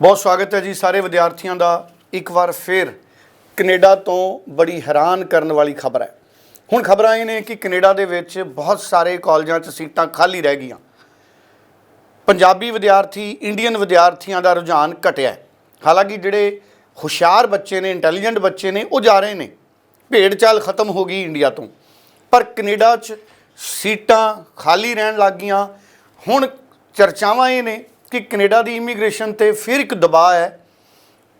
ਬਹੁਤ ਸਵਾਗਤ ਹੈ ਜੀ ਸਾਰੇ ਵਿਦਿਆਰਥੀਆਂ ਦਾ। ਇੱਕ ਵਾਰ ਫਿਰ ਕੈਨੇਡਾ ਤੋਂ ਬੜੀ ਹੈਰਾਨ ਕਰਨ ਵਾਲੀ ਖਬਰ ਹੈ। ਹੁਣ ਖਬਰਾਂ ਇਹ ਨੇ ਕਿ ਕੈਨੇਡਾ ਦੇ ਵਿੱਚ ਬਹੁਤ ਸਾਰੇ ਕਾਲਜਾਂ 'ਚ ਸੀਟਾਂ ਖਾਲੀ ਰਹਿ ਗਈਆਂ। ਪੰਜਾਬੀ ਵਿਦਿਆਰਥੀ, ਇੰਡੀਅਨ ਵਿਦਿਆਰਥੀਆਂ ਦਾ ਰੁਝਾਨ ਘਟਿਆ ਹਾਲਾਂਕਿ ਜਿਹੜੇ ਹੁਸ਼ਿਆਰ ਬੱਚੇ ਨੇ, ਇੰਟੈਲੀਜੈਂਟ ਬੱਚੇ ਨੇ, ਉਹ ਜਾ ਰਹੇ ਨੇ। ਭੇਡ ਚਾਲ ਖਤਮ ਹੋ ਗਈ ਇੰਡੀਆ ਤੋਂ। ਪਰ ਕੈਨੇਡਾ 'ਚ ਸੀਟਾਂ ਖਾਲੀ ਰਹਿਣ ਲੱਗ ਗਈਆਂ। ਹੁਣ ਚਰਚਾਵਾਂ ਇਹ ਨੇ ਕਿ ਕੈਨੇਡਾ ਦੀ ਇਮੀਗ੍ਰੇਸ਼ਨ ਤੇ ਫਿਰ ਇੱਕ ਦਬਾਅ ਹੈ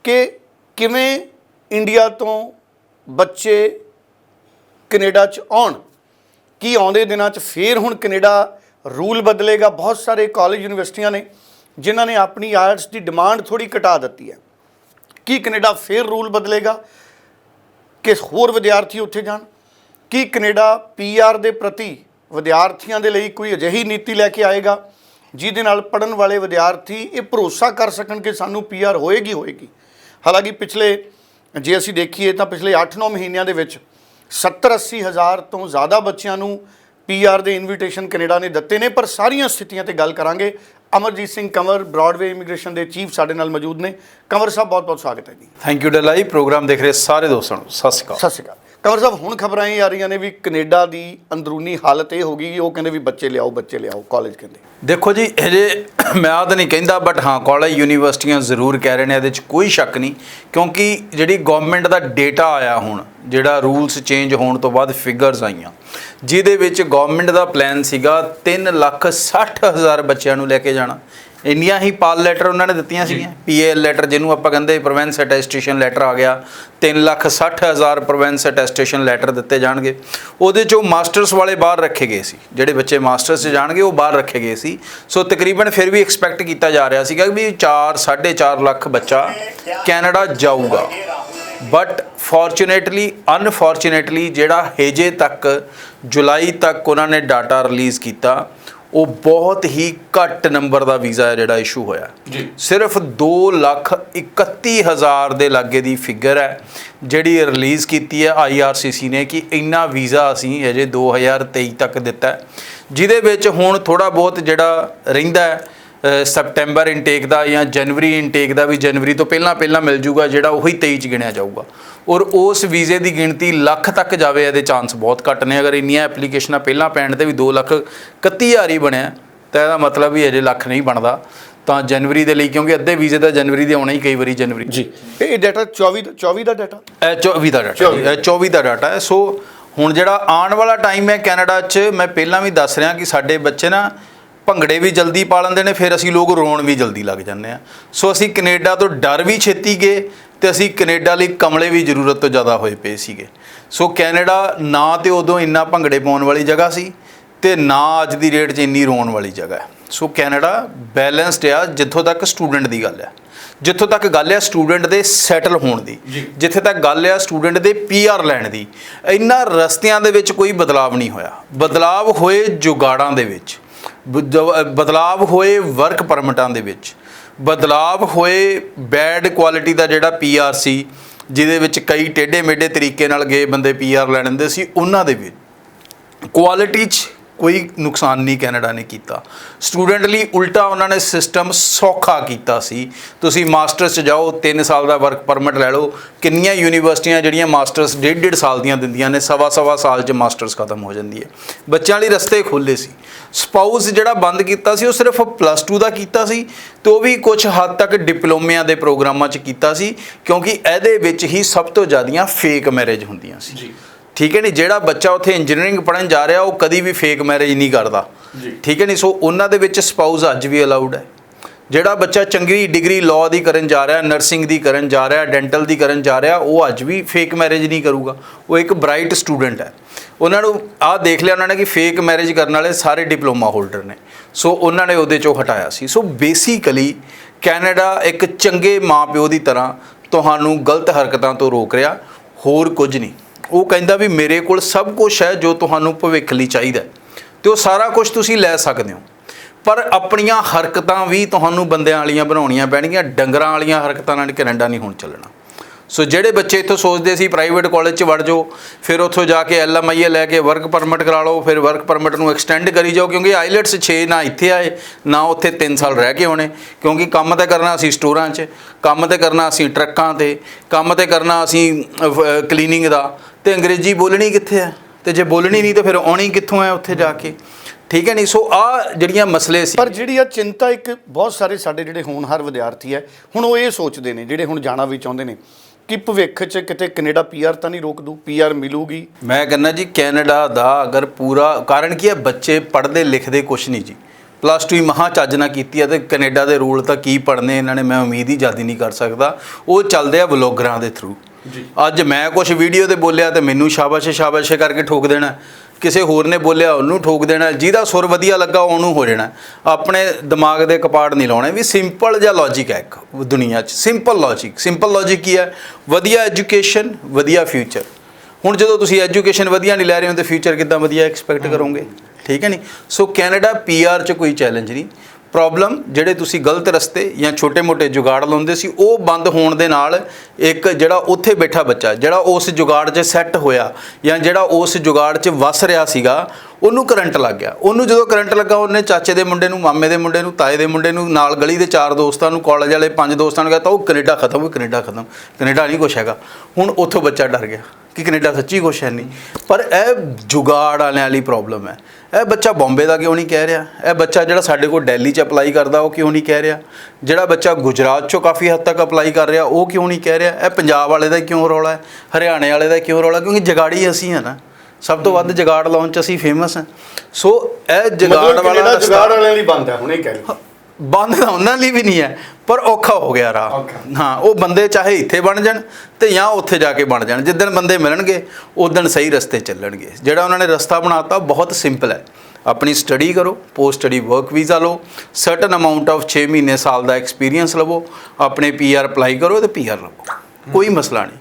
ਕਿ ਕਿਵੇਂ ਇੰਡੀਆ ਤੋਂ ਬੱਚੇ ਕੈਨੇਡਾ 'ਚ ਆਉਣ। ਕੀ ਆਉਂਦੇ ਦਿਨਾਂ 'ਚ ਫੇਰ ਹੁਣ ਕੈਨੇਡਾ ਰੂਲ ਬਦਲੇਗਾ? ਬਹੁਤ ਸਾਰੇ ਕਾਲਜ ਯੂਨੀਵਰਸਿਟੀਆਂ ਨੇ ਜਿਨ੍ਹਾਂ ਨੇ ਆਪਣੀ ਆਇਲਟਸ ਦੀ ਡਿਮਾਂਡ ਥੋੜੀ ਘਟਾ ਦਿੱਤੀ ਹੈ। ਕੀ ਕੈਨੇਡਾ ਫੇਰ ਰੂਲ ਬਦਲੇਗਾ? ਕਿ ਹੋਰ ਵਿਦਿਆਰਥੀ ਉੱਥੇ ਜਾਣ? ਕੀ ਕੈਨੇਡਾ ਪੀਆਰ ਦੇ ਪ੍ਰਤੀ ਵਿਦਿਆਰਥੀਆਂ ਦੇ ਲਈ ਕੋਈ ਅਜਿਹੀ ਨੀਤੀ ਲੈ ਕੇ ਆਏਗਾ? ਜਿਹਦੇ ਨਾਲ ਪੜਨ ਵਾਲੇ ਵਿਦਿਆਰਥੀ ਇਹ ਭਰੋਸਾ ਕਰ ਸਕਣ ਕਿ ਸਾਨੂੰ ਪੀਆਰ ਹੋਏਗੀ ਹੋਏਗੀ। ਹਾਲਾਂਕਿ ਪਿਛਲੇ ਜੇ ਅਸੀਂ ਦੇਖੀਏ ਤਾਂ ਪਿਛਲੇ 8-9 ਮਹੀਨਿਆਂ ਦੇ ਵਿੱਚ 70-80 ਹਜ਼ਾਰ ਤੋਂ ਜ਼ਿਆਦਾ ਬੱਚਿਆਂ ਨੂੰ ਪੀਆਰ ਦੇ ਇਨਵੀਟੇਸ਼ਨ ਕੈਨੇਡਾ ਨੇ ਦਿੱਤੇ ਨੇ ਪਰ ਸਾਰੀਆਂ ਸਥਿਤੀਆਂ ਤੇ ਗੱਲ ਕਰਾਂਗੇ। ਅਮਰਜੀਤ ਸਿੰਘ ਕੰਵਰ ਬ੍ਰਾਡਵੇ ਇਮੀਗ੍ਰੇਸ਼ਨ ਦੇ ਚੀਫ ਸਾਡੇ ਨਾਲ ਮੌਜੂਦ ਨੇ। ਕੰਵਰ ਸਾਹਿਬ ਬਹੁਤ ਬਹੁਤ ਸਵਾਗਤ ਹੈ ਜੀ। ਥੈਂਕ ਯੂ ਡਲਾਈ ਪ੍ਰੋਗਰਾਮ ਦੇਖ ਰਹੇ ਸਾਰੇ ਦੋਸਤਾਂ ਨੂੰ। ਸਤਿ ਸ਼੍ਰੀ ਅਕਾਲ। ਸਤਿ ਸ਼੍ਰੀ ਅਕਾਲ। ਕੰਵਰ ਸਾਹਿਬ, ਹੁਣ ਖਬਰਾਂ ਇਹ ਆ ਰਹੀਆਂ ਨੇ ਵੀ ਕੈਨੇਡਾ ਦੀ ਅੰਦਰੂਨੀ ਹਾਲਤ ਇਹ ਹੋ ਗਈ, ਉਹ ਕਹਿੰਦੇ ਵੀ ਬੱਚੇ ਲਿਆਓ ਬੱਚੇ ਲਿਆਓ ਕਾਲਜ ਕਹਿੰਦੇ। ਦੇਖੋ ਜੀ ਹਜੇ ਮੈਂ ਤਾਂ ਨਹੀਂ ਕਹਿੰਦਾ ਬਟ ਹਾਂ ਕਾਲਜ ਯੂਨੀਵਰਸਿਟੀਆਂ ਜ਼ਰੂਰ ਕਹਿ ਰਹੇ ਨੇ, ਇਹਦੇ 'ਚ ਕੋਈ ਸ਼ੱਕ ਨਹੀਂ, ਕਿਉਂਕਿ ਜਿਹੜੀ ਗਵਰਨਮੈਂਟ ਦਾ ਡੇਟਾ ਆਇਆ ਹੁਣ, ਜਿਹੜਾ ਰੂਲਸ ਚੇਂਜ ਹੋਣ ਤੋਂ ਬਾਅਦ ਫਿਗਰਸ ਆਈਆਂ, ਜਿਹਦੇ ਵਿੱਚ ਗਵਰਨਮੈਂਟ ਦਾ ਪਲਾਨ ਸੀਗਾ 3 ਲੱਖ 60 ਹਜ਼ਾਰ ਬੱਚਿਆਂ ਨੂੰ ਲੈ ਕੇ ਜਾਣਾ ਇੰਨੀਆਂ ਹੀ ਪਾਲ ਲੈਟਰ ਉਹਨਾਂ ਨੇ ਦਿੱਤੀਆਂ ਸੀਗੀਆਂ। ਪੀਏਐਲ ਲੈਟਰ ਜਿਹਨੂੰ ਆਪਾਂ ਕਹਿੰਦੇ ਪ੍ਰੋਵਿੰਸ ਅਟੈਸਟੇਸ਼ਨ ਲੈਟਰ ਆ ਗਿਆ। 3 ਲੱਖ 60 ਹਜ਼ਾਰ ਪ੍ਰੋਵਿੰਸ ਅਟੈਸਟੇਸ਼ਨ ਲੈਟਰ ਦਿੱਤੇ ਜਾਣਗੇ। ਉਹਦੇ ਚੋਂ ਮਾਸਟਰਸ ਵਾਲੇ ਬਾਹਰ ਰੱਖੇ ਗਏ ਸੀ। ਜਿਹੜੇ ਬੱਚੇ ਮਾਸਟਰਸ 'ਚ ਜਾਣਗੇ ਉਹ ਬਾਹਰ ਰੱਖੇ ਗਏ ਸੀ। ਸੋ ਤਕਰੀਬਨ ਫਿਰ ਵੀ ਐਕਸਪੈਕਟ ਕੀਤਾ ਜਾ ਰਿਹਾ ਸੀਗਾ ਵੀ 4 4.5 ਲੱਖ ਬੱਚਾ ਕੈਨੇਡਾ ਜਾਊਗਾ। ਬਟ ਫੋਰਚੂਨੇਟਲੀ ਅਨਫੋਰਚੂਨੇਟਲੀ ਜਿਹੜਾ ਹੇਜੇ ਤੱਕ ਜੁਲਾਈ ਤੱਕ ਉਹਨਾਂ ਨੇ ਡਾਟਾ ਰਿਲੀਜ਼ ਕੀਤਾ ਉਹ ਬਹੁਤ ਹੀ ਘੱਟ ਨੰਬਰ ਦਾ ਵੀਜ਼ਾ ਹੈ ਜਿਹੜਾ ਇਸ਼ੂ ਹੋਇਆ ਜੀ। ਸਿਰਫ 2 ਲੱਖ 31 ਹਜ਼ਾਰ ਦੇ ਲਾਗੇ ਦੀ ਫਿਗਰ ਹੈ ਜਿਹੜੀ ਰਿਲੀਜ਼ ਕੀਤੀ ਹੈ ਆਈਆਰਸੀਸੀ ਨੇ ਕਿ ਇੰਨਾ ਵੀਜ਼ਾ ਅਸੀਂ ਹਜੇ 2023 ਤੱਕ ਦਿੱਤਾ ਜਿਹਦੇ ਵਿੱਚ ਹੁਣ ਥੋੜਾ ਬਹੁਤ ਜਿਹੜਾ ਰਹਿੰਦਾ ਹੈ ਸਪਟੈਂਬਰ ਇਨਟੇਕ ਦਾ ਜਾਂ ਜਨਵਰੀ ਇਨਟੇਕ ਦਾ ਵੀ ਜਨਵਰੀ ਤੋਂ ਪਹਿਲਾਂ ਪਹਿਲਾਂ ਮਿਲ ਜੂਗਾ ਜਿਹੜਾ ਉਹੀ 23 ਚ ਗਿਣਿਆ ਜਾਊਗਾ। ਔਰ ਉਸ ਵੀਜ਼ੇ ਦੀ ਗਿਣਤੀ ਲੱਖ ਤੱਕ ਜਾਵੇ ਇਹਦੇ ਚਾਂਸ ਬਹੁਤ ਘੱਟ ਨੇ। ਅਗਰ ਇੰਨੀਆਂ ਐਪਲੀਕੇਸ਼ਨਾਂ ਪਹਿਲਾਂ ਪੈਣ ਤੇ ਵੀ 2 ਲੱਖ 31 ਹਜ਼ਾਰ ਹੀ ਬਣਿਆ ਤਾਂ ਇਹਦਾ ਮਤਲਬ ਵੀ ਅਜੇ ਲੱਖ ਨਹੀਂ ਬਣਦਾ। ਤਾਂ ਜਨਵਰੀ ਦੇ ਲਈ ਕਿਉਂਕਿ ਅੱਧੇ ਵੀਜ਼ੇ ਤਾਂ ਜਨਵਰੀ ਦੇ ਆਉਣਾ ਹੀ ਕਈ ਵਾਰੀ ਜਨਵਰੀ ਜੀ। ਇਹ ਡਾਟਾ 24 ਦਾ- 24 ਦਾ ਡਾਟਾ ਇਹ 24 ਦਾ ਡਾਟਾ ਚੌਵੀ। ਇਹ 24 ਦਾ ਡਾਟਾ ਹੈ। ਸੋ ਹੁਣ ਜਿਹੜਾ ਆਉਣ ਵਾਲਾ ਟਾਈਮ ਹੈ ਕੈਨੇਡਾ 'ਚ ਮੈਂ ਪਹਿਲਾਂ ਵੀ ਦੱਸ ਰਿਹਾ ਕਿ ਸਾਡੇ ਬੱਚੇ ਨਾ ਭੰਗੜੇ ਵੀ ਜਲਦੀ ਪਾ ਲੈਂਦੇ ਨੇ ਫਿਰ ਅਸੀਂ ਲੋਕ ਰੋਣ ਵੀ ਜਲਦੀ ਲੱਗ ਜਾਂਦੇ ਆ। ਸੋ ਅਸੀਂ ਕੈਨੇਡਾ ਤੋਂ ਡਰ ਵੀ ਛੇਤੀ ਗਏ ਤੇ ਅਸੀਂ ਕੈਨੇਡਾ ਲਈ ਕਮਲੇ ਵੀ ਜ਼ਰੂਰਤ ਤੋਂ ਜ਼ਿਆਦਾ ਹੋਏ ਪਏ ਸੀਗੇ। ਸੋ ਕੈਨੇਡਾ ਨਾ ਤੇ ਉਦੋਂ ਇੰਨਾ ਭੰਗੜੇ ਪਾਉਣ ਵਾਲੀ ਜਗ੍ਹਾ ਸੀ ਤੇ ਨਾ ਅੱਜ ਦੀ ਰੇਟ 'ਚ ਇੰਨੀ ਰੋਣ ਵਾਲੀ ਜਗ੍ਹਾ ਹੈ। ਸੋ ਕੈਨੇਡਾ ਬੈਲੈਂਸਡ ਆ ਜਿੱਥੋਂ ਤੱਕ ਸਟੂਡੈਂਟ ਦੀ ਗੱਲ ਹੈ। ਜਿੱਥੋਂ ਤੱਕ ਗੱਲ ਹੈ ਸਟੂਡੈਂਟ ਦੇ ਸੈਟਲ ਹੋਣ ਦੀ ਜਿੱਥੇ ਤੱਕ ਗੱਲ ਹੈ ਸਟੂਡੈਂਟ ਦੇ ਪੀਆਰ ਲੈਣ ਦੀ। ਇੰਨਾ ਰਸਤਿਆਂ ਦੇ ਵਿੱਚ ਕੋਈ ਬਦਲਾਵ ਨਹੀਂ ਹੋਇਆ। ਬਦਲਾਵ ਹੋਏ ਜੁਗਾੜਾਂ ਦੇ ਵਿੱਚ। ਬਦਲਾਵ ਹੋਏ ਵਰਕ ਪਰਮਿਟਾਂ ਦੇ ਵਿੱਚ। ਬਦਲਾਵ ਹੋਏ ਬੈਡ ਕੁਆਲਿਟੀ ਦਾ ਜਿਹੜਾ ਪੀਆਰ ਸੀ, ਜਿਹਦੇ ਵਿੱਚ ਕਈ ਟੇਢੇ ਮੇਢੇ ਤਰੀਕੇ ਨਾਲ ਗਏ ਬੰਦੇ ਪੀਆਰ ਲੈ ਲੈਂਦੇ ਸੀ, ਉਹਨਾਂ ਦੇ ਵਿੱਚ ਕੁਆਲਿਟੀ 'ਚ ਕੋਈ ਨੁਕਸਾਨ ਨਹੀਂ ਕੈਨੇਡਾ ਨੇ ਕੀਤਾ। ਸਟੂਡੈਂਟ ਲਈ ਉਲਟਾ ਉਹਨਾਂ ਨੇ ਸਿਸਟਮ ਸੌਖਾ ਕੀਤਾ ਸੀ। ਤੁਸੀਂ ਮਾਸਟਰਸ 'ਚ ਜਾਓ 3 ਸਾਲ ਦਾ ਵਰਕ ਪਰਮਿਟ ਲੈ ਲਓ। ਕਿੰਨੀਆਂ ਯੂਨੀਵਰਸਿਟੀਆਂ ਜਿਹੜੀਆਂ ਮਾਸਟਰਸ ਡੇਢ ਡੇਢ ਸਾਲ ਦੀਆਂ ਦਿੰਦੀਆਂ ਨੇ, ਸਵਾ ਸਵਾ ਸਾਲ 'ਚ ਮਾਸਟਰਸ ਖਤਮ ਹੋ ਜਾਂਦੀ ਹੈ। ਬੱਚਿਆਂ ਲਈ ਰਸਤੇ ਖੁੱਲੇ ਸੀ। ਸਪਾਊਸ ਜਿਹੜਾ ਬੰਦ ਕੀਤਾ ਸੀ, ਉਹ ਸਿਰਫ ਪਲੱਸ 2 ਦਾ ਕੀਤਾ ਸੀ ਤੇ ਉਹ ਵੀ ਕੁਝ ਹੱਦ ਤੱਕ ਡਿਪਲੋਮਿਆਂ ਦੇ ਪ੍ਰੋਗਰਾਮਾਂ 'ਚ ਕੀਤਾ ਸੀ, ਕਿਉਂਕਿ ਇਹਦੇ ਵਿੱਚ ਹੀ ਸਭ ਤੋਂ ਜ਼ਿਆਦੀਆਂ ਫੇਕ ਮੈਰਿਜ ਹੁੰਦੀਆਂ ਸੀ। ਜੀ। ਠੀਕ ਹੈ ਨਹੀਂ ਜਿਹੜਾ ਬੱਚਾ ਉੱਥੇ ਇੰਜੀਨੀਅਰਿੰਗ ਪੜਨ ਜਾ ਰਿਹਾ ਉਹ ਕਦੀ ਵੀ ਫੇਕ ਮੈਰਿਜ ਨਹੀਂ ਕਰਦਾ। ਠੀਕ ਹੈ ਨਹੀਂ ਸੋ ਉਹਨਾਂ ਦੇ ਵਿੱਚ ਸਪਾਊਸ ਅੱਜ ਵੀ ਅਲਾਉਡ ਹੈ। ਜਿਹੜਾ ਬੱਚਾ ਚੰਗੀ ਡਿਗਰੀ ਲਾਅ ਦੀ ਕਰਨ ਜਾ ਰਿਹਾ ਨਰਸਿੰਗ ਦੀ ਕਰਨ ਜਾ ਰਿਹਾ ਡੈਂਟਲ ਦੀ ਕਰਨ ਜਾ ਰਿਹਾ ਉਹ ਅੱਜ ਵੀ ਫੇਕ ਮੈਰਿਜ ਨਹੀਂ ਕਰੂਗਾ। ਉਹ ਇੱਕ ਬ੍ਰਾਈਟ ਸਟੂਡੈਂਟ ਹੈ। ਉਹਨਾਂ ਨੂੰ ਆਹ ਦੇਖ ਲਿਆ ਉਹਨਾਂ ਨੇ ਕਿ ਫੇਕ ਮੈਰਿਜ ਕਰਨ ਵਾਲੇ ਸਾਰੇ ਡਿਪਲੋਮਾ ਹੋਲਡਰ ਨੇ। ਸੋ ਉਹਨਾਂ ਨੇ ਉਹਦੇ ਚੋਂ ਹਟਾਇਆ ਸੀ। ਸੋ ਬੇਸਿਕਲੀ ਕੈਨੇਡਾ ਇੱਕ ਚੰਗੇ ਮਾਪਿਓ ਦੀ ਤਰ੍ਹਾਂ ਤੁਹਾਨੂੰ ਗਲਤ ਹਰਕਤਾਂ ਤੋਂ ਰੋਕ ਰਿਹਾ। ਹੋਰ ਕੁਝ ਨਹੀਂ। ਉਹ ਕਹਿੰਦਾ ਵੀ ਮੇਰੇ ਕੋਲ ਸਭ ਕੁਝ ਹੈ ਜੋ ਤੁਹਾਨੂੰ ਭਵਿੱਖ ਲਈ ਚਾਹੀਦਾ ਹੈ। ਤੇ ਉਹ ਸਾਰਾ ਕੁਝ ਤੁਸੀਂ ਲੈ ਸਕਦੇ ਹੋ। ਪਰ ਆਪਣੀਆਂ ਹਰਕਤਾਂ ਵੀ ਤੁਹਾਨੂੰ ਬੰਦਿਆਂ ਵਾਲੀਆਂ ਬਣਾਉਣੀਆਂ ਪੈਣਗੀਆਂ, ਡੰਗਰਾਂ ਵਾਲੀਆਂ ਹਰਕਤਾਂ ਨਾਲ ਕੈਨੇਡਾ ਨਹੀਂ ਹੁਣ ਚੱਲਣਾ। ਸੋ ਜਿਹੜੇ ਬੱਚੇ ਇੱਥੋਂ ਸੋਚਦੇ ਸੀ ਪ੍ਰਾਈਵੇਟ ਕਾਲਜ 'ਚ ਵੜ ਜਾਓ, ਫਿਰ ਉੱਥੋਂ ਜਾ ਕੇ ਐਲਐਮਆਈਏ ਲੈ ਕੇ ਵਰਕ ਪਰਮਿਟ ਕਰਾ ਲਓ, ਫਿਰ ਵਰਕ ਪਰਮਿਟ ਨੂੰ ਐਕਸਟੈਂਡ ਕਰੀ ਜਾਓ, ਕਿਉਂਕਿ ਆਈਲੈਟਸ 6 ਨਾ ਇੱਥੇ ਆਏ, ਨਾ ਉੱਥੇ 3 ਸਾਲ ਰਹਿ ਕੇ ਹੋਣੇ ਕਿਉਂਕਿ ਕੰਮ ਤਾਂ ਕਰਨਾ ਅਸੀਂ ਸਟੋਰਾਂ 'ਚ, ਕੰਮ ਤੇ ਕਰਨਾ ਅਸੀਂ ਟਰੱਕਾਂ ਤੇ, ਕੰਮ ਤੇ ਕਰਨਾ ਅਸੀਂ ਕਲੀਨਿੰਗ ਦਾ। ਤੇ ਅੰਗਰੇਜ਼ੀ ਬੋਲਣੀ ਕਿੱਥੇ ਹੈ? ਤੇ ਜੇ ਬੋਲਣੀ ਨਹੀਂ ਤਾਂ ਫਿਰ ਆਉਣੀ ਕਿੱਥੋਂ ਹੈ ਉੱਥੇ ਜਾ ਕੇ? ਠੀਕ ਹੈ ਨਹੀਂ? ਸੋ ਆ ਜਿਹੜੀਆਂ ਮਸਲੇ ਸੀ ਪਰ ਜਿਹੜੀ ਆ ਚਿੰਤਾ ਇੱਕ ਬਹੁਤ ਸਾਰੇ ਸਾਡੇ ਜਿਹੜੇ ਹੋਣਹਾਰ ਵਿਦਿਆਰਥੀ ਹੈ, ਹੁਣ ਉਹ ਇਹ ਸੋਚਦੇ ਨੇ, ਜਿਹੜੇ ਹੁਣ ਜਾਣਾ ਵੀ ਚਾਹੁੰਦੇ ਨੇ ਕਿ ਭਵਿੱਖ 'ਚ ਕਿਤੇ ਕੈਨੇਡਾ ਪੀਆਰ ਤਾਂ ਨਹੀਂ ਰੋਕ ਦੂ ਪੀਆਰ ਮਿਲੂਗੀ। ਮੈਂ ਕਹਿੰਦਾ ਜੀ ਕੈਨੇਡਾ ਦਾ ਅਗਰ ਪੂਰਾ ਕਾਰਨ ਕੀ ਹੈ? ਬੱਚੇ ਪੜ੍ਹਦੇ ਲਿਖਦੇ ਕੁਛ ਨਹੀਂ ਜੀ। ਪਲੱਸ 2 ਹੀ ਮਹਾ ਚੱਜ ਨਾ ਕੀਤੀ ਹੈ ਤੇ ਕੈਨੇਡਾ ਦੇ ਰੂਲ ਤਾਂ ਕੀ ਪੜ੍ਹਨੇ ਇਹਨਾਂ ਨੇ ਮੈਂ ਉਮੀਦ ਹੀ ਜ਼ਿਆਦਾ ਨਹੀਂ ਕਰ ਸਕਦਾ। ਉਹ ਚੱਲਦੇ ਆ ਵਲੋਗਰਾਂ ਦੇ ਥਰੂ ਅੱਜ ਮੈਂ ਕੁਝ ਵੀਡੀਓ ਤੇ ਬੋਲਿਆ ਤੇ ਮੈਨੂੰ ਸ਼ਾਬਾਸ਼ ਸ਼ਾਬਾਸ਼ ਕਰਕੇ ਠੋਕ ਦੇਣਾ। ਕਿਸੇ ਹੋਰ ਨੇ ਬੋਲਿਆ ਉਹਨੂੰ ਠੋਕ ਦੇਣਾ ਜਿਹਦਾ ਸੁਰ ਵਧੀਆ ਲੱਗਾ ਉਹਨੂੰ ਹੋ ਜਾਣਾ। ਆਪਣੇ ਦਿਮਾਗ ਦੇ ਕਪਾੜ ਨਹੀਂ ਲਾਉਣੇ ਵੀ ਸਿੰਪਲ ਜਿਹਾ ਲੌਜੀਕ ਹੈ ਇੱਕ ਦੁਨੀਆ 'ਚ। ਸਿੰਪਲ ਲੌਜੀਕ ਸਿੰਪਲ ਲੌਜੀਕ ਕੀ ਹੈ? ਵਧੀਆ ਐਜੂਕੇਸ਼ਨ ਵਧੀਆ ਫਿਊਚਰ ਹੁਣ ਜਦੋਂ ਤੁਸੀਂ ਐਜੂਕੇਸ਼ਨ ਵਧੀਆ ਨਹੀਂ ਲੈ ਰਹੇ ਹੋ ਤੇ ਫਿਊਚਰ ਕਿੱਦਾਂ ਵਧੀਆ ਐਕਸਪੈਕਟ ਕਰੋਗੇ? ਠੀਕ ਹੈ ਨਹੀਂ ਸੋ ਕੈਨੇਡਾ ਪੀਆਰ 'ਚ ਕੋਈ ਚੈਲੰਜ ਨਹੀਂ। ਪ੍ਰੋਬਲਮ ਜਿਹੜੇ ਤੁਸੀਂ ਗਲਤ ਰਸਤੇ ਜਾਂ ਛੋਟੇ-ਮੋਟੇ ਜੁਗਾੜ ਲਾਉਂਦੇ ਸੀ, ਉਹ ਬੰਦ ਹੋਣ ਦੇ ਨਾਲ ਇੱਕ ਜਿਹੜਾ ਉੱਥੇ ਬੈਠਾ ਬੱਚਾ, ਜਿਹੜਾ ਉਸ ਜੁਗਾੜ 'ਚ ਸੈੱਟ ਹੋਇਆ ਜਾਂ ਜਿਹੜਾ ਉਸ ਜੁਗਾੜ 'ਚ ਵਸ ਰਿਹਾ ਸੀਗਾ, ਉਹਨੂੰ ਕਰੰਟ ਲੱਗ ਗਿਆ। ਉਹਨੂੰ ਜਦੋਂ ਕਰੰਟ ਲੱਗਾ, ਉਹਨੇ ਚਾਚੇ ਦੇ ਮੁੰਡੇ ਨੂੰ, ਮਾਮੇ ਦੇ ਮੁੰਡੇ ਨੂੰ, ਤਾਏ ਦੇ ਮੁੰਡੇ ਨੂੰ, ਨਾਲ ਗਲੀ ਦੇ ਚਾਰ ਦੋਸਤਾਂ ਨੂੰ ਕਾਲਜ ਵਾਲੇ ਪੰਜ ਦੋਸਤਾਂ ਨੂੰ ਕਹਤਾ ਉਹ ਕੈਨੇਡਾ ਖਤਮ ਹੋ ਕੈਨੇਡਾ ਖਤਮ, ਕੈਨੇਡਾ ਨਹੀਂ ਕੁਛ ਹੈਗਾ। ਹੁਣ ਉੱਥੋਂ ਬੱਚਾ ਡਰ ਗਿਆ ਕਿ ਕੈਨੇਡਾ ਸੱਚੀ ਕੁਛ ਹੈ ਨਹੀਂ। ਪਰ ਇਹ ਜੁਗਾੜ ਵਾਲਿਆਂ ਵਾਲੀ ਪ੍ਰੋਬਲਮ ਹੈ। ਇਹ ਬੱਚਾ ਬੰਬੇ ਦਾ ਕਿਉਂ ਨਹੀਂ ਕਹਿ ਰਿਹਾ? ਇਹ ਬੱਚਾ ਜਿਹੜਾ ਸਾਡੇ ਕੋਲ ਦਿੱਲੀ 'ਚ ਅਪਲਾਈ ਕਰਦਾ ਉਹ ਕਿਉਂ ਨਹੀਂ ਕਹਿ ਰਿਹਾ? ਜਿਹੜਾ ਬੱਚਾ ਗੁਜਰਾਤ 'ਚੋਂ ਕਾਫੀ ਹੱਦ ਤੱਕ ਅਪਲਾਈ ਕਰ ਰਿਹਾ ਉਹ ਕਿਉਂ ਨਹੀਂ ਕਹਿ ਰਿਹਾ? ਇਹ ਪੰਜਾਬ ਵਾਲੇ ਦਾ ਕਿਉਂ ਰੌਲਾ ਹੈ? ਹਰਿਆਣੇ ਵਾਲੇ ਦਾ ਕਿਉਂ ਰੌਲਾ? ਕਿਉਂਕਿ ਜਗਾੜੀ ਅਸੀਂ ਹਾਂ ਨਾ। ਸਭ ਤੋਂ ਵੱਧ ਜਗਾੜ ਲਾਉਣ 'ਚ ਅਸੀਂ ਫੇਮਸ ਹਾਂ। ਸੋ ਇਹ ਜਗਾੜ ਵਾਲਾ ਜੁਗਾੜ ਵਾਲਿਆਂ ਲਈ ਬੰਦ ਹੈ ਹੁਣੇ ਕਹਿ ਲਓ। ਬੰਦ ਤਾਂ ਉਹਨਾਂ ਲਈ ਵੀ ਨਹੀਂ ਹੈ ਪਰ ਔਖਾ ਹੋ ਗਿਆ ਰਾਹ। ਹਾਂ ਉਹ ਬੰਦੇ ਚਾਹੇ ਇੱਥੇ ਬਣ ਜਾਣ ਤੇ ਜਾਂ ਉੱਥੇ ਜਾ ਕੇ ਬਣ ਜਾਣ। ਜਿੱਦਣ ਬੰਦੇ ਮਿਲਣਗੇ ਉਦਣ ਸਹੀ ਰਸਤੇ ਚੱਲਣਗੇ। ਜਿਹੜਾ ਉਹਨਾਂ ਨੇ ਰਸਤਾ ਬਣਾਤਾ ਬਹੁਤ ਸਿੰਪਲ ਹੈ। ਆਪਣੀ ਸਟੱਡੀ ਕਰੋ ਪੋਸਟ ਸਟੱਡੀ ਵਰਕ ਵੀਜ਼ਾ ਲਓ ਸਰਟਨ ਅਮਾਉਂਟ ਆਫ 6 ਮਹੀਨੇ ਸਾਲ ਦਾ ਐਕਸਪੀਰੀਅੰਸ ਲਵੋ ਆਪਣੇ ਪੀਆਰ ਅਪਲਾਈ ਕਰੋ ਤੇ ਪੀਆਰ ਲਵੋ। ਕੋਈ ਮਸਲਾ ਨਹੀਂ।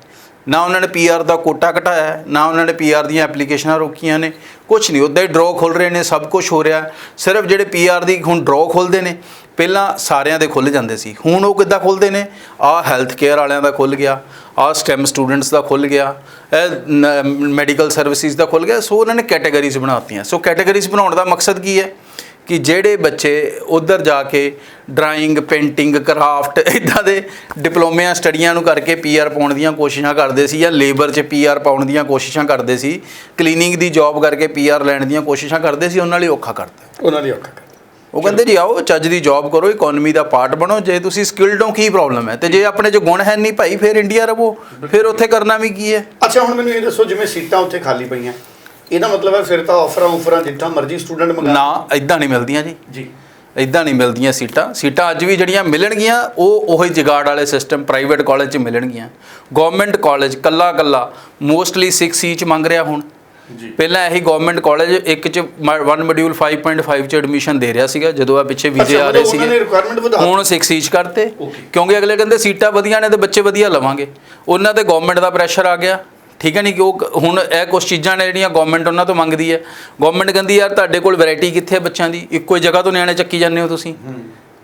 ਨਾ ਉਹਨਾਂ ਨੇ ਪੀਆਰ ਦਾ ਕੋਟਾ ਘਟਾਇਆ ਨਾ ਉਹਨਾਂ ਨੇ ਪੀਆਰ ਦੀਆਂ ਐਪਲੀਕੇਸ਼ਨਾਂ ਰੋਕੀਆਂ ਨੇ। ਕੁਝ ਨਹੀਂ ਉੱਦਾਂ ਹੀ ਡਰਾਅ ਖੁੱਲ ਰਹੇ ਨੇ ਸਭ ਕੁਝ ਹੋ ਰਿਹਾ। ਸਿਰਫ ਜਿਹੜੇ ਪੀਆਰ ਦੀ ਹੁਣ ਡਰਾਅ ਖੁੱਲਦੇ ਨੇ ਪਹਿਲਾਂ ਸਾਰਿਆਂ ਦੇ ਖੁੱਲ ਜਾਂਦੇ ਸੀ। ਹੁਣ ਉਹ ਕਿੱਦਾਂ ਖੁੱਲਦੇ ਨੇ? ਆਹ ਹੈਲਥ ਕੇਅਰ ਵਾਲਿਆਂ ਦਾ ਖੁੱਲ ਗਿਆ ਆਹ ਸਟੈਮ ਸਟੂਡੈਂਟਸ ਦਾ ਖੁੱਲ ਗਿਆ, ਇਹ ਮੈਡੀਕਲ ਸਰਵਿਸਿਜ਼ ਦਾ ਖੁੱਲ ਗਿਆ, ਸੋ ਉਹਨਾਂ ਨੇ ਕੈਟਾਗਰੀਜ਼ ਬਣਾਤੀਆਂ। ਸੋ ਕੈਟਾਗਰੀਜ਼ ਬਣਾਉਣ ਦਾ ਮਕਸਦ ਕੀ ਹੈ? ਕਿ ਜਿਹੜੇ ਬੱਚੇ ਉਧਰ ਜਾ ਕੇ ਡਰਾਇੰਗ ਪੇਂਟਿੰਗ ਕਰਾਫਟ ਇਦਾਂ ਦੇ ਡਿਪਲੋਮਿਆਂ, ਸਟੱਡੀਆਂ ਨੂੰ ਕਰਕੇ ਪੀਆਰ ਪਾਉਣ ਦੀਆਂ ਕੋਸ਼ਿਸ਼ਾਂ ਕਰਦੇ ਸੀ ਜਾਂ ਲੇਬਰ 'ਚ ਪੀਆਰ ਪਾਉਣ ਦੀਆਂ ਕੋਸ਼ਿਸ਼ਾਂ ਕਰਦੇ ਸੀ ਕਲੀਨਿੰਗ ਦੀ ਜੌਬ ਕਰਕੇ ਪੀਆਰ ਲੈਣ ਦੀਆਂ ਕੋਸ਼ਿਸ਼ਾਂ ਕਰਦੇ ਸੀ, ਉਹਨਾਂ ਲਈ ਔਖਾ ਕਰਤਾ। ਉਹਨਾਂ ਲਈ ਔਖਾ ਕਰ ਉਹ ਕਹਿੰਦੇ ਜੀ ਆਓ ਚੱਜ ਦੀ ਜੌਬ ਕਰੋ ਇਕਨੋਮੀ ਦਾ ਪਾਰਟ ਬਣੋ। ਜੇ ਤੁਸੀਂ ਸਕਿਲਡ ਹੋ ਕੀ ਪ੍ਰੋਬਲਮ ਹੈ? ਤੇ ਜੇ ਆਪਣੇ 'ਚ ਗੁਣ ਹੈ ਨਹੀਂ ਭਾਈ ਫਿਰ ਇੰਡੀਆ ਰਵੋ। ਫਿਰ ਉੱਥੇ ਕਰਨਾ ਵੀ ਕੀ ਹੈ? ਅੱਛਾ ਹੁਣ ਮੈਨੂੰ ਇਹ ਦੱਸੋ ਜਿਵੇਂ ਸੀਟਾਂ ਉੱਥੇ ਖਾਲੀ ਪਈਆਂ ਇਹਦਾ ਮਤਲਬ ਹੈ ਫਿਰ ਤਾਂ ਆਫਰਾਂ ਆਫਰਾਂ ਜਿੱਥਾਂ ਮਰਜ਼ੀ ਸਟੂਡੈਂਟ ਮੰਗਾ ਨਾ ਇਦਾਂ ਨਹੀਂ ਮਿਲਦੀਆਂ ਜੀ। ਜੀ। ਇਦਾਂ ਨਹੀਂ ਮਿਲਦੀਆਂ ਸੀਟਾਂ। ਸੀਟਾਂ ਅੱਜ ਵੀ ਜਿਹੜੀਆਂ ਮਿਲਣਗੀਆਂ ਉਹ ਉਹੀ ਜਗਾੜ ਵਾਲੇ ਸਿਸਟਮ ਪ੍ਰਾਈਵੇਟ ਕਾਲਜ 'ਚ ਮਿਲਣਗੀਆਂ। ਗਵਰਨਮੈਂਟ ਕਾਲਜ ਕੱਲਾ ਕੱਲਾ ਮੋਸਟਲੀ 6 ਸੀ 'ਚ ਮੰਗ ਰਿਹਾ ਹੁਣ। ਪਹਿਲਾਂ ਇਹੀ ਗਵਰਨਮੈਂਟ ਕਾਲਜ ਇੱਕ 'ਚ 1 ਮੋਡਿਊਲ 5.5 'ਚ ਐਡਮਿਸ਼ਨ ਦੇ ਰਿਹਾ ਸੀਗਾ ਜਦੋਂ ਆ ਪਿੱਛੇ ਵੀਜ਼ੇ ਆ ਰਹੇ ਸੀਗੇ। ਹੁਣ 6 ਸੀ 'ਚ ਕਰਤੇ. ਕਿਉਂਕਿ ਅਗਲੇ ਕਹਿੰਦੇ ਸੀਟਾਂ ਵਧੀਆਂ ਨੇ ਤੇ ਬੱਚੇ ਵਧੀਆ ਲਵਾਂਗੇ। ਉਹਨਾਂ ਤੇ ਗਵਰਨਮੈਂਟ ਦਾ ਪ੍ਰੈਸ਼ਰ ਆ ਗਿਆ। ਠੀਕ ਹੈ ਨਹੀਂ ਕਿ ਉਹ ਹੁਣ ਇਹ ਕੁਝ ਚੀਜ਼ਾਂ ਨੇ ਜਿਹੜੀਆਂ ਗਵਰਨਮੈਂਟ ਉਹਨਾਂ ਤੋਂ ਮੰਗਦੀ ਹੈ। ਗਵਰਨਮੈਂਟ ਕਹਿੰਦੀ ਯਾਰ ਤੁਹਾਡੇ ਕੋਲ ਵੈਰਾਈਟੀ ਕਿੱਥੇ ਹੈ ਬੱਚਿਆਂ ਦੀ? ਇੱਕੋ ਹੀ ਜਗ੍ਹਾ ਤੋਂ ਨਿਆਣੇ ਚੱਕੀ ਜਾਂਦੇ ਹੋ ਤੁਸੀਂ।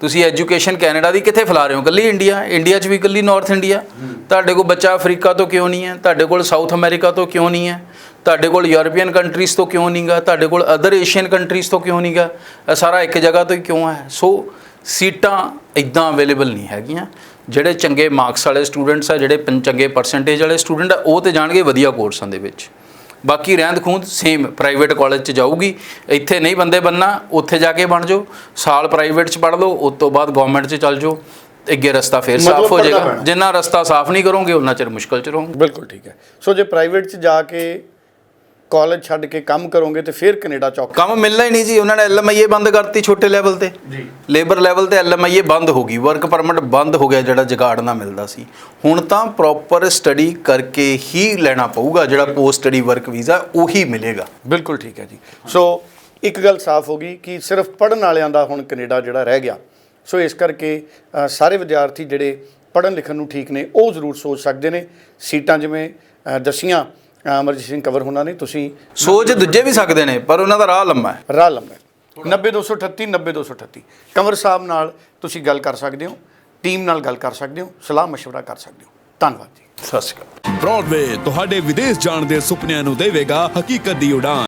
ਤੁਸੀਂ ਐਜੂਕੇਸ਼ਨ ਕੈਨੇਡਾ ਦੀ ਕਿੱਥੇ ਫੈਲਾ ਰਹੇ ਹੋ? ਕੱਲੀ ਇੰਡੀਆ। ਇੰਡੀਆ 'ਚ ਵੀ ਕੱਲੀ ਨਾਰਥ ਇੰਡੀਆ। ਤੁਹਾਡੇ ਕੋਲ ਬੱਚਾ ਅਫਰੀਕਾ ਤੋਂ ਕਿਉਂ ਨਹੀਂ ਹੈ? ਤੁਹਾਡੇ ਕੋਲ ਸਾਊਥ ਅਮਰੀਕਾ ਤੋਂ ਕਿਉਂ ਨਹੀਂ ਹੈ? ਤੁਹਾਡੇ ਕੋਲ ਯੂਰਪੀਅਨ ਕੰਟਰੀਜ਼ ਤੋਂ ਕਿਉਂ ਨਹੀਂਗਾ ਤੁਹਾਡੇ ਕੋਲ ਅਦਰ ਏਸ਼ੀਅਨ ਕੰਟਰੀਜ਼ ਤੋਂ ਕਿਉਂ ਨਹੀਂਗਾ ਇਹ ਸਾਰਾ ਇੱਕ ਜਗ੍ਹਾ ਤੋਂ ਹੀ ਕਿਉਂ ਹੈ? ਸੋ ਸੀਟਾਂ ਇਦਾਂ ਅਵੇਲੇਬਲ ਨਹੀਂ ਹੈਗੀਆਂ। ਜਿਹੜੇ ਚੰਗੇ ਮਾਰਕਸ ਵਾਲੇ ਸਟੂਡੈਂਟਸ ਆ ਜਿਹੜੇ ਚੰਗੇ ਪਰਸੈਂਟੇਜ ਵਾਲੇ ਸਟੂਡੈਂਟ ਆ ਉਹ ਤੇ ਜਾਣਗੇ ਵਧੀਆ ਕੋਰਸਾਂ ਦੇ ਵਿੱਚ। ਬਾਕੀ ਰਹਿੰਦ ਖੂੰਦ ਸੇਮ ਪ੍ਰਾਈਵੇਟ ਕਾਲਜ 'ਚ ਜਾਊਗੀ। ਇੱਥੇ ਨਹੀਂ ਬੰਦੇ ਬੰਨਾ ਉੱਥੇ ਜਾ ਕੇ ਬਣ ਜਾਓ। ਸਾਲ ਪ੍ਰਾਈਵੇਟ 'ਚ ਪੜ੍ਹ ਲਓ ਉਸ ਤੋਂ ਬਾਅਦ ਗਵਰਨਮੈਂਟ 'ਚ ਚੱਲ ਜਾਓ। ਅੱਗੇ ਰਸਤਾ ਫੇਰ ਸਾਫ਼ ਹੋ ਜਾਏਗਾ। ਜਿੰਨਾ ਰਸਤਾ ਸਾਫ਼ ਨਹੀਂ ਕਰੋਗੇ ਉਹਨਾਂ ਚਿਰ ਮੁਸ਼ਕਲ 'ਚ ਰਹੋਗੇ। ਬਿਲਕੁਲ ਠੀਕ ਹੈ। ਸੋ ਜੇ ਪ੍ਰਾਈਵੇਟ 'ਚ ਜਾ ਕੇ ਕਾਲਜ ਛੱਡ ਕੇ ਕੰਮ ਕਰੋਗੇ ਤੇ ਫਿਰ ਕੈਨੇਡਾ ਚੌਕ ਕੰਮ ਮਿਲਣਾ ਹੀ ਨਹੀਂ ਜੀ ਉਹਨਾਂ ਨੇ ਐਲਐਮਆਈਏ ਬੰਦ ਕਰਤੀ ਛੋਟੇ ਲੈਵਲ ਤੇ। ਜੀ। ਲੇਬਰ ਲੈਵਲ ਤੇ ਐਲਐਮਆਈਏ ਬੰਦ ਹੋ ਗਈ ਵਰਕ ਪਰਮਿਟ ਬੰਦ ਹੋ ਗਿਆ ਜਿਹੜਾ ਜਗਾੜ ਨਾਲ ਮਿਲਦਾ ਸੀ। ਹੁਣ ਤਾਂ ਪ੍ਰੋਪਰ ਸਟੱਡੀ ਕਰਕੇ ਹੀ ਲੈਣਾ ਪਊਗਾ ਜਿਹੜਾ ਪੋਸਟ ਸਟੱਡੀ ਵਰਕ ਵੀਜ਼ਾ ਉਹੀ ਮਿਲੇਗਾ। ਬਿਲਕੁਲ ਠੀਕ ਹੈ ਜੀ। ਸੋ ਇੱਕ ਗੱਲ ਸਾਫ਼ ਹੋ ਗਈ ਕਿ ਸਿਰਫ ਪੜਨ ਵਾਲਿਆਂ ਦਾ ਹੁਣ ਕੈਨੇਡਾ ਜਿਹੜਾ ਰਹਿ ਗਿਆ। ਸੋ ਇਸ ਕਰਕੇ ਅ, ਸਾਰੇ ਵਿਦਿਆਰਥੀ ਜਿਹੜੇ ਪੜਨ ਲਿਖਣ ਨੂੰ ਠੀਕ ਨੇ ਉਹ ਜ਼ਰੂਰ ਸੋਚ ਸਕਦੇ ਨੇ। ਸੀਟਾਂ ਜਿਵੇਂ ਅ, ਦਸੀਆਂ ਅਮਰਜੀਤ ਸਿੰਘ ਕਵਰ ਹੋਣਾ ਨੇ ਤੁਸੀਂ ਸੋਚ ਦੂਜੇ ਵੀ ਸਕਦੇ ਨੇ ਪਰ ਉਹਨਾਂ ਦਾ ਰਾਹ ਲੰਮਾ ਹੈ ਰਾਹ ਲੰਬਾ ਹੈ। 90238 90238 ਕੰਵਰ ਸਾਹਿਬ ਨਾਲ ਤੁਸੀਂ ਗੱਲ ਕਰ ਸਕਦੇ ਹੋ ਟੀਮ ਨਾਲ ਗੱਲ ਕਰ ਸਕਦੇ ਹੋ ਸਲਾਹ مشورہ ਕਰ ਸਕਦੇ ਹੋ ਧੰਨਵਾਦ ਜੀ ਸਤਿ ਸ਼੍ਰੀ ਅਕਾਲ ਬ੍ਰੌਡਵੇ ਤੁਹਾਡੇ ਵਿਦੇਸ਼ ਜਾਣ ਦੇ ਸੁਪਨਿਆਂ ਨੂੰ ਦੇਵੇਗਾ ਹਕੀਕਤ ਦੀ ਉਡਾਨ